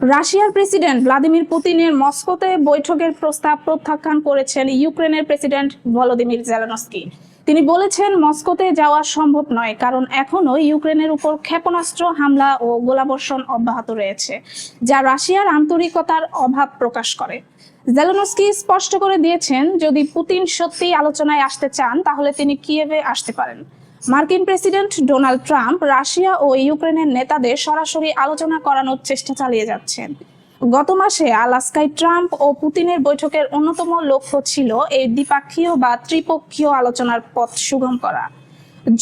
রাশিয়ার president Vladimir পুতিনের মস্কোতে বৈঠকের প্রস্তাব প্রত্যাখ্যান করেছেন ইউক্রেনের প্রেসিডেন্ট ভলোদিমির জেলেনস্কি। তিনি বলেছেন, মস্কোতে যাওয়া সম্ভব নয়, কারণ এখনও ইউক্রেনের উপর ক্ষেপণাস্ত্র হামলা ও গোলাবর্ষণ অব্যাহত রয়েছে, যা রাশিয়ার আন্তরিকতার অভাব প্রকাশ করে। জেলেনস্কি স্পষ্ট করে দিয়েছেন, যদি পুতিন সত্যিই আলোচনায় আসতে চান, তাহলে তিনি কিয়েভে আসতে পারেন। মার্কিন প্রেসিডেন্ট ডোনাল্ড ট্রাম্প রাশিয়া ও ইউক্রেনের নেতাদের সরাসরি আলোচনা করানোর চেষ্টা চালিয়ে যাচ্ছেন। গত মাসে আলাস্কায় ট্রাম্প ও পুতিনের বৈঠকের অন্যতম লক্ষ্য ছিল এই দ্বিপাক্ষীয় বা ত্রিপক্ষীয় আলোচনার পথ সুগম করা।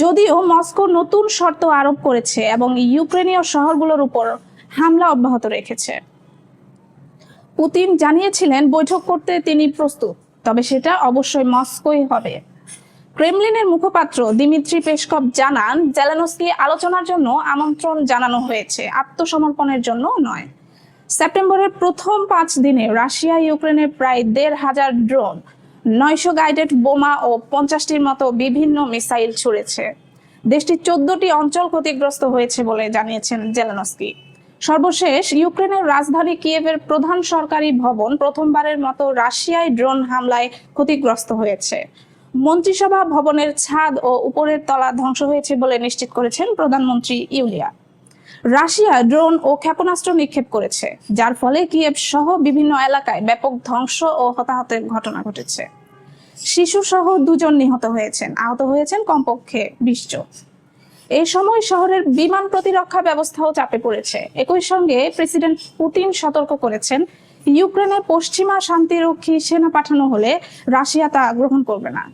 যদিও মস্কো নতুন শর্ত আরোপ করেছে এবং ইউক্রেনীয় শহরগুলোর উপর হামলা অব্যাহত রেখেছে। পুতিন জানিয়েছিলেন, বৈঠক করতে তিনি প্রস্তুত, তবে সেটা অবশ্যই মস্কোই হবে। ক্রেমলিনের মুখপাত্র দিমিত্রি পেসকভ জানান, জেলানস্কি আলোচনার জন্য আমন্ত্রণ জানানো হয়েছে। আত্মসমর্পণের জন্য নয়। সেপ্টেম্বরের প্রথম পাঁচ দিনে রাশিয়া, ইউক্রেনে প্রায় দেড় হাজার ড্রোন, নয়শো গাইডেড বোমা ও পঞ্চাশটির মতো বিভিন্ন মিসাইল ছুড়েছে। দেশটির চোদ্দটি অঞ্চল ক্ষতিগ্রস্ত হয়েছে বলে জানিয়েছেন জেলানস্কি। সর্বশেষ, ইউক্রেনের রাজধানী কিয়েভের প্রধান সরকারি ভবন প্রথমবারের মতো রাশিয়ায় ড্রোন হামলায় ক্ষতিগ্রস্ত হয়েছে। মন্ত্রিসভা ভবনের ছাদ ও উপরের তলা ধ্বংস হয়েছে বলে নিশ্চিত করেছেন প্রধানমন্ত্রী ইউলিয়া। রাশিয়া ড্রোন ও ক্ষেপণাস্ত্র নিক্ষেপ করেছে, যার ফলে কিয়েভ সহ বিভিন্ন এলাকায় ব্যাপক ধ্বংস ও হতাহতের ঘটনা ঘটেছে। শিশু সহ দুজন নিহত হয়েছেন, আহত হয়েছেন কমপক্ষে বিশ জন। এই সময় শহরের বিমান প্রতিরক্ষা ব্যবস্থাও চাপে পড়েছে। একই সঙ্গে প্রেসিডেন্ট পুতিন সতর্ক করেছেন, ইউক্রেনের পশ্চিমা শান্তিরক্ষী সেনা পাঠানো হলে রাশিয়া তা গ্রহণ করবে না।